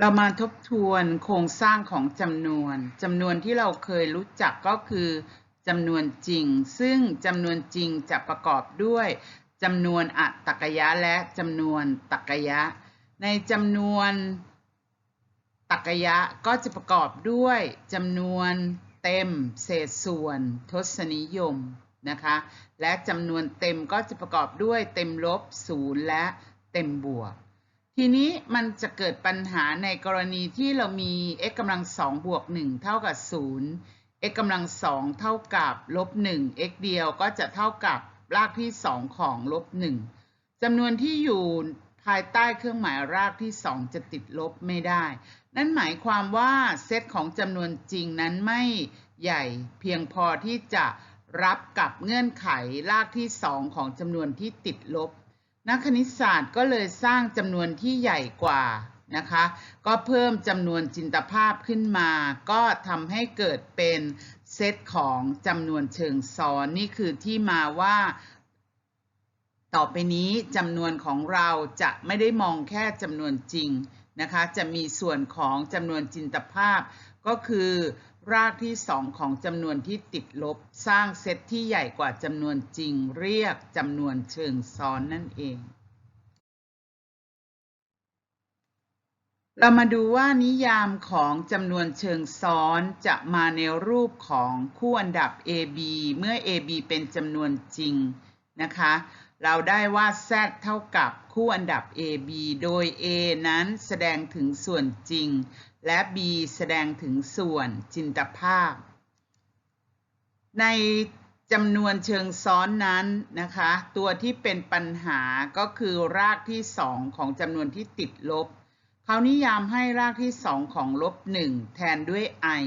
เรามาทบทวนโครงสร้างของจำนวนจำนวนที่เราเคยรู้จักก็คือจำนวนจริง ซึ่งจำนวนจริงจะประกอบด้วยจำนวนอัตตกยะและจำนวนตรรกยะ ในจำนวนตรรกยะก็จะประกอบด้วยจำนวนเต็มเศษส่วน ทศนิยมนะคะ และจำนวนเต็มก็จะประกอบด้วยเต็มลบศูนย์และเต็มบวก ทีนี้มันจะเกิดปัญหาในกรณีที่เรามี x กำลังสองบวก1เท่ากับ0 x กำลังสองเท่ากับลบ1 x เดียวก็จะเท่ากับรากที่2ของลบ1จำนวนที่อยู่ภายใต้เครื่องหมายรากที่2จะติดลบไม่ได้ นั่นหมายความว่าเซตของจำนวนจริงนั้นไม่ใหญ่เพียงพอที่จะรับกับเงื่อนไขรากที่2ของจำนวนที่ติดลบ นักคณิตศาสตร์ก็เลยสร้างจำนวนที่ใหญ่กว่านะคะ ก็เพิ่มจำนวนจินตภาพขึ้นมา ก็ทำให้เกิดเป็นเซตของจำนวนเชิงซ้อนนี่คือที่มาว่า ต่อไปนี้จำนวนของเราจะไม่ได้มองแค่จำนวนจริงนะคะ จะมีส่วนของจำนวนจินตภาพก็คือ รากที่2ของจำนวนที่ติดลบ สร้างเซตที่ใหญ่กว่าจำนวนจริง เรียกจำนวนเชิงซ้อนนั่นเอง เรามาดูว่านิยามของจำนวนเชิงซ้อนจะมาในรูปของคู่อันดับ AB เมื่อ AB เป็นจำนวนจริงนะคะ เราได้ว่า Z เท่ากับคู่อันดับ AB โดย A นั้นแสดงถึงส่วนจริง และ B แสดงถึงส่วนจินตภาพ ในจำนวนเชิงซ้อนนั้นนะคะ ตัวที่เป็นปัญหาก็คือรากที่ 2 ของจำนวนที่ติดลบ เขานิยามให้รากที่ 2 ของลบ 1 แทนด้วย i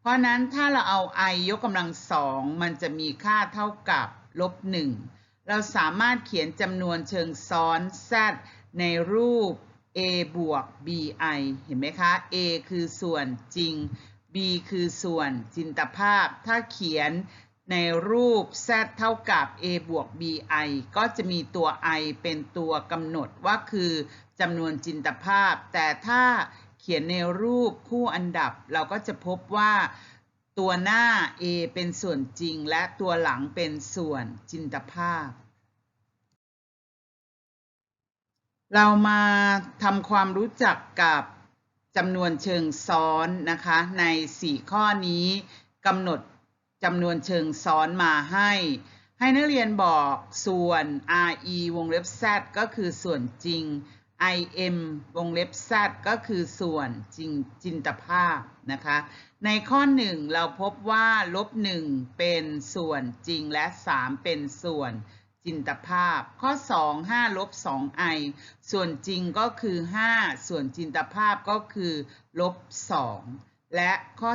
เพราะนั้นถ้าเราเอา i ยกกำลังสองมันจะมีค่าเท่ากับลบ 1 เราสามารถเขียนจำนวนเชิงซ้อน z ในรูป a บวก bi เห็นไหมคะ a คือส่วนจริง b คือส่วนจินตภาพ ถ้าเขียนในรูป z เท่ากับ a บวก bi ก็จะมีตัว i เป็นตัวกำหนดว่าคือจำนวนจินตภาพ แต่ถ้าเขียนในรูปคู่อันดับเราก็จะพบว่าตัวหน้า a เป็นส่วนจริง และตัวหลังเป็นส่วนจินตภาพ เรามาทำความรู้จักกับจำนวนเชิงซ้อนนะคะ ใน 4 ข้อนี้กำหนดจำนวนเชิงซ้อนมาให้ ให้นักเรียนบอกส่วน re วงเล็บ z ก็คือส่วนจริง im วงเล็บ z ก็คือส่วนจริงจินตภาพนะคะ ในข้อ 1 เราพบว่าลบ1เป็นส่วนจริงและ 3 เป็นส่วน จินตภาพ ข้อ 2 5ลบ 2i ส่วนจริงก็คือ 5 ส่วนจินตภาพก็คือลบ2และข้อ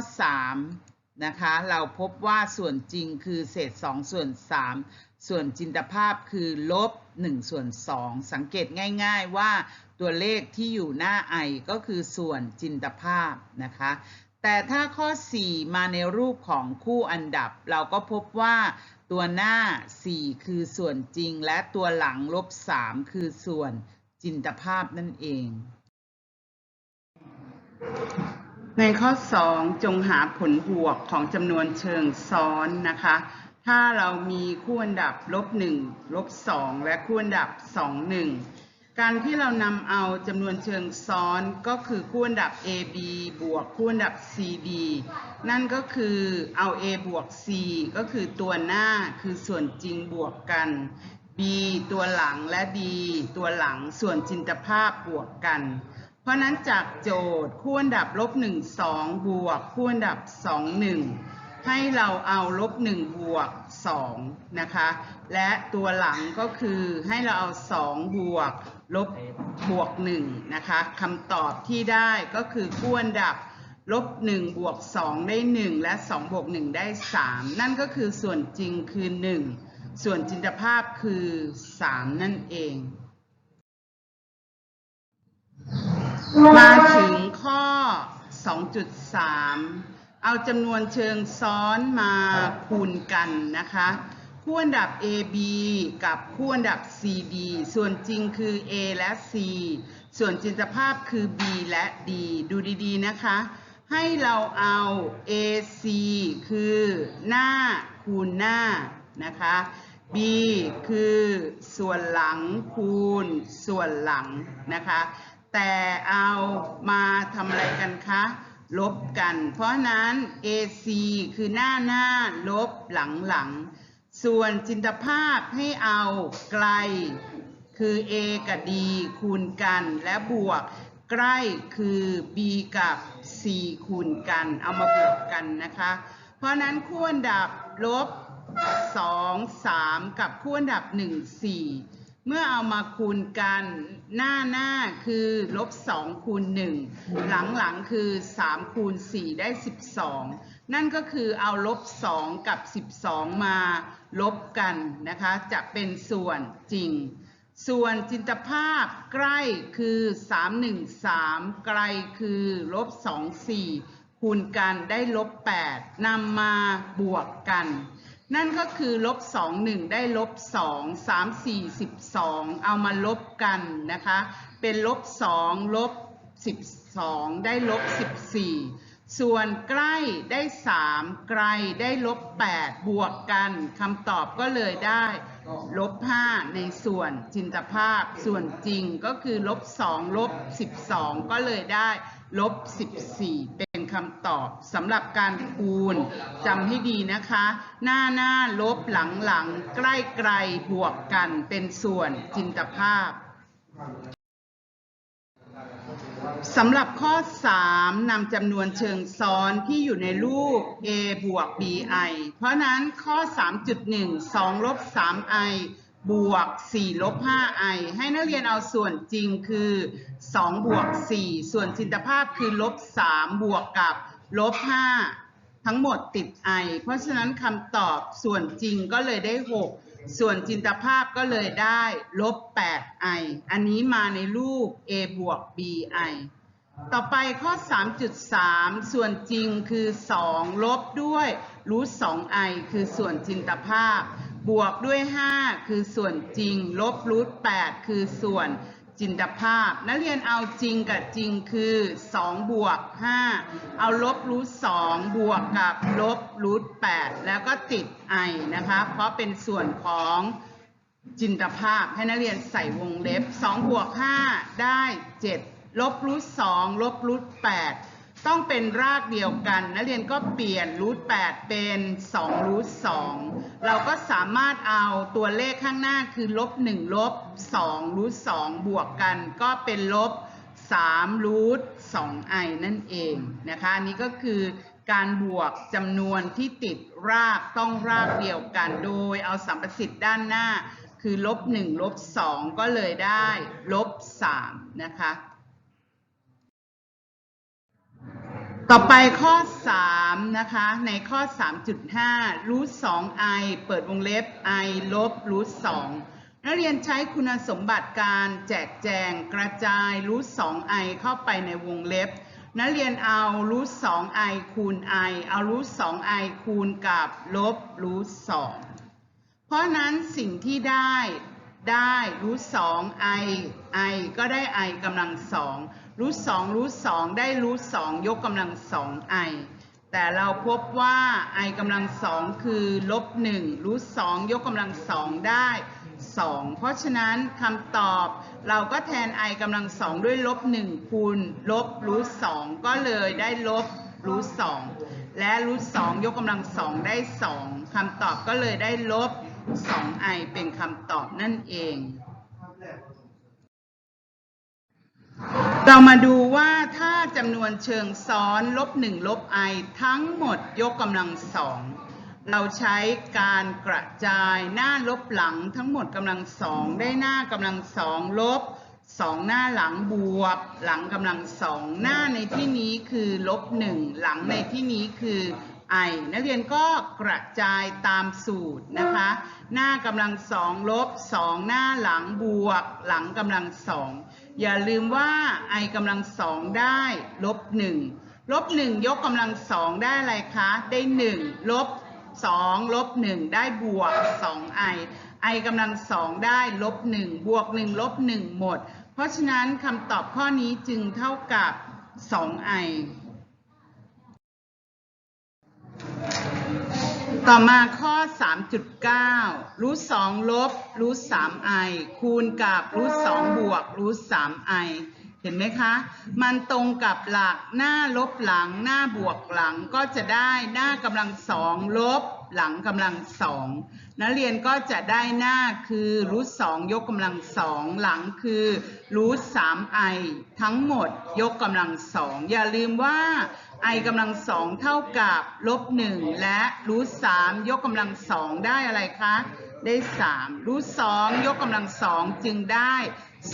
3 นะคะ เราพบว่าส่วนจริงคือเศษ 2 ส่วน 3 ส่วนจินตภาพคือลบ1ส่วน 2 สังเกตง่ายๆว่าตัวเลขที่อยู่หน้า i ก็คือส่วนจินตภาพนะคะ แต่ถ้าข้อ 4 มาในรูปของคู่อันดับ เราก็พบว่า ตัวหน้า 4 คือส่วนจริง และตัวหลังลบ 3 คือส่วนจินตภาพนั่นเอง ในข้อ 2 จงหาผลบวกของจำนวนเชิงซ้อนนะคะ ถ้าเรามีคู่อันดับลบ1ลบ2และคู่อันดับ 2 1 การที่เรานำเอาจำนวนเชิงซ้อนก็คือคู่อันดับ AB บวกคู่อันดับ CD นั่นก็คือเอา A บวก C ก็คือตัวหน้าคือส่วนจริงบวกกัน B ตัวหลังและ D ตัวหลังส่วนจินตภาพบวกกัน เพราะนั้นจากโจทย์คู่อันดับลบ1 2 บวกคู่อันดับ 2 1 ให้เราเอาลบ1บวก2นะคะ และตัวหลังก็คือให้เราเอา 2 บวกลบบวก1นะคะคำตอบที่ได้ก็คือคู่อันดับลบ1บวก2ได้ 1 และ2บวก1ได้ 3 นั่นก็คือส่วนจริงคือ 1 ส่วนจินตภาพคือ 3 นั่นเอง มาถึงข้อ 2.3 เอาจำนวนเชิงซ้อนมาคูณกันนะคะคูคู่อันดับ AB กับคู่อันดับ CD ส่วนจริงคือ A และ C ส่วนจินตภาพคือ B และ D ดูดีๆนะคะ ให้เราเอา AC คือหน้าคูณหน้านะคะ B คือส่วนหลังคูณส่วนหลังนะคะ แต่เอามาทำอะไรกันคะ ลบกัน เพราะนั้น AC คือหน้าหน้าลบหลังหลัง ส่วนจินตภาพให้เอาไกล คือ A กับ D คูณกันและบวกใกล้คือ B กับ C คูณกัน เอามาบวกกันนะคะ เพราะฉะนั้นคู่อันดับลบ 2 3 กับคู่อันดับ 1 4 เมื่อเอามาคูณกันหน้าหน้าคือลบ2คูณ1หลังหลังคือ3คูณ4ได้ 12 นั่นก็คือเอาลบ2กับ 12 มาลบกันนะคะ จะเป็นส่วนจริง ส่วนจินตภาพใกล้คือ 313 ไกลคือลบ24คูณกันได้ลบ8นำมาบวกกัน นั่นก็คือลบ2 1ได้ลบ2 3 4 12เอามาลบกันนะคะ เป็นลบ2ลบ12ได้ลบ14ส่วนใกล้ได้3ไกลได้ลบ8บวกกันคำตอบก็เลยได้ลบ5ในส่วนจินตภาพส่วนจริงก็คือลบ2ลบ12ก็เลยได้ลบ14เป็น คำตอบสำหรับการคูณจำให้ดีนะคะ หน้าหน้าลบหลังหลังใกล้ไกลบวกกันเป็นส่วนจินตภาพสำหรับข้อ 3นำจำนวนเชิงซ้อนที่อยู่ในรูป a บวก bi เพราะนั้นข้อ 3.1 2ลบ 3i บวก4ลบ 5i ให้นักเรียนเอาส่วนจริงคือ2บวก4ส่วนจินตภาพคือลบ3บวกกับลบ5ทั้งหมดติด i เพราะฉะนั้นคำตอบส่วนจริงก็เลยได้ 6 ส่วนจินตภาพก็เลยได้ลบ 8i อันนี้มาในรูป a บวก bi ต่อไปข้อ 3.3 ส่วนจริงคือ 2 ลบด้วยรูท 2i คือส่วนจินตภาพ บวกด้วย 5 คือส่วนจริง ลบรูท8คือส่วนจินตภาพ นักเรียนเอาจริงกับจริงคือ 2 บวก 5 เอาลบรูท2บวกกับลบรูท8แล้วก็ติด i นะคะ เพราะเป็นส่วนของจินตภาพให้นักเรียนใส่วงเล็บ 2 บวก 5 ได้ 7 ลบรูท2ลบรูท8 ต้องเป็นรากเดียวกัน นักเรียนก็เปลี่ยนรูท8เป็น2รูท2เราก็สามารถเอาตัวเลขข้างหน้าคือลบ1ลบ2รูท2บวกกัน ก็เป็นลบ3รูท 2i นั่นเองนะคะอันนี้ก็คือการบวกจำนวนที่ติดรากต้องรากเดียวกัน โดยเอาสัมประสิทธิ์ด้านหน้า คือลบ1ลบ2ก็เลยได้ลบ3นะคะ ต่อไปข้อ 3 นะคะ ในข้อ 3.5รูท 2i เปิดวงเล็บ i ลบรูท2นักเรียนใช้คุณสมบัติการแจกแจงกระจายรูท 2i เข้าไปในวงเล็บ นักเรียนเอารูท 2i คูณ i เอารูท 2i คูณกับลบรูท2เพราะฉะนั้นสิ่งที่ได้ ได้รูท 2i i ก็ได้ i กำลังสองรูท2รูท2ได้รูท2ยกกำลังสอง i แต่เราพบว่า i กำลังสองคือลบ1รูท2ยกกำลังสองได้2เพราะฉะนั้นคำตอบเราก็แทน i กำลังสองด้วยลบ1คูณลบรูท2ก็เลยได้ลบรูท2และรูท2ยกกำลังสองได้2คำตอบก็เลยได้ลบ 2i เป็นคำตอบนั่นเอง เรามาดูว่าถ้าจำนวนเชิงซ้อนลบ1ลบ i ทั้งหมดยกกำลังสองเราใช้การกระจายหน้าลบหลังทั้งหมดกำลังสองได้หน้ากำลังสองลบสองหน้าหลังบวก หลังกำลังสองหน้าในที่นี้คือลบหนึ่งหลังในที่นี้คือ i นักเรียนก็กระจายตามสูตรนะคะ หน้ากำลังสองลบสองหน้าหลังบวก หลังกำลังสองอย่าลืมว่า i กำลังสองได้ลบหนึ่งลบหนึ่งยกกำลังสองได้อะไรคะ ได้หนึ่งลบสองลบหนึ่งได้บวกสองไอไอกำลังสองได้ลบหนึ่งบวกหนึ่งลบหนึ่งหมด เพราะฉะนั้นคำตอบข้อนี้จึงเท่ากับสองไอ ต่อมาข้อ 3.9 รูท2ลบรูท3ไอคูณกับรูท2บวกรูท3ไอเห็นไหมคะ มันตรงกับหลักหน้าลบหลังหน้าบวกหลังก็จะได้หน้ากำลังสองลบหลังกำลังสองนักเรียนก็จะได้หน้าคือรูทสองยกกำลังสองหลังคือรูทสามไอทั้งหมดยกกำลังสองอย่าลืมว่า i กำลังสองเท่ากับลบหนึ่งและรูทสามยกกำลังสองได้อะไรคะ ได้สามรูทสองยกกำลังสองจึงได้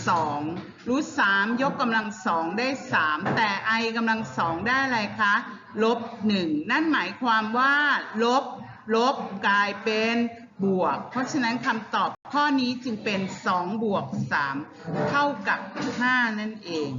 สองรูทสามยกกำลังสองได้สามแต่ i กำลังสองได้อะไรคะลบหนึ่งนั่นหมายความว่าลบลบกลายเป็นบวก เพราะฉะนั้นคำตอบข้อนี้จึงเป็น 2 บวก 3 เท่ากับ 5 นั่นเอง